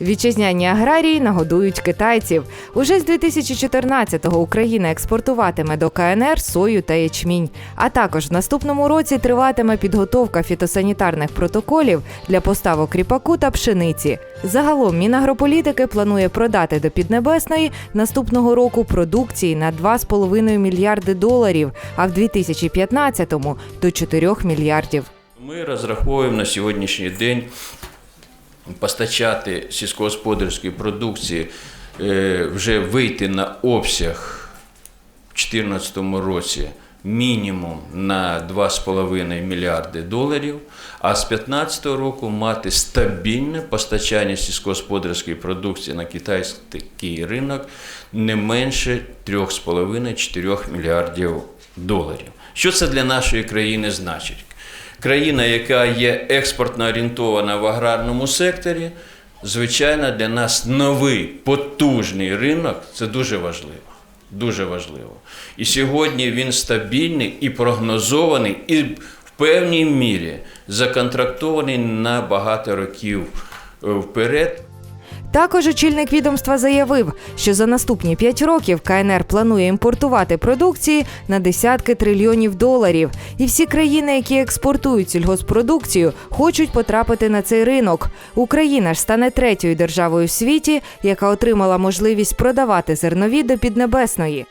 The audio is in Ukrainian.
Вітчизняні аграрії нагодують китайців. Уже з 2014-го Україна експортуватиме до КНР сою та ячмінь. А також в наступному році триватиме підготовка фітосанітарних протоколів для поставок ріпаку та пшениці. Загалом Мінагрополітики планує продати до Піднебесної наступного року продукції на 2,5 мільярди доларів, а в 2015-му – до 4 мільярдів. Ми розраховуємо на сьогоднішній день постачати сільськогосподарської продукції, е, вже вийти на обсяг в 2014 році мінімум на 2,5 мільярди доларів, а з 2015 року мати стабільне постачання сільськогосподарської продукції на китайський ринок не менше 3,5-4 мільярдів доларів. Що це для нашої країни значить? Країна, яка є експортно орієнтована в аграрному секторі, звичайно, для нас новий потужний ринок це дуже важливо. Дуже важливо. І сьогодні він стабільний і прогнозований, і в певній мірі законтрактований на багато років е, вперед. Також очільник відомства заявив, що за наступні 5 років КНР планує імпортувати продукції на десятки трильйонів доларів. І всі країни, які експортують сільгоспродукцію, хочуть потрапити на цей ринок. Україна ж стане третьою державою в світі, яка отримала можливість продавати зернові до Піднебесної.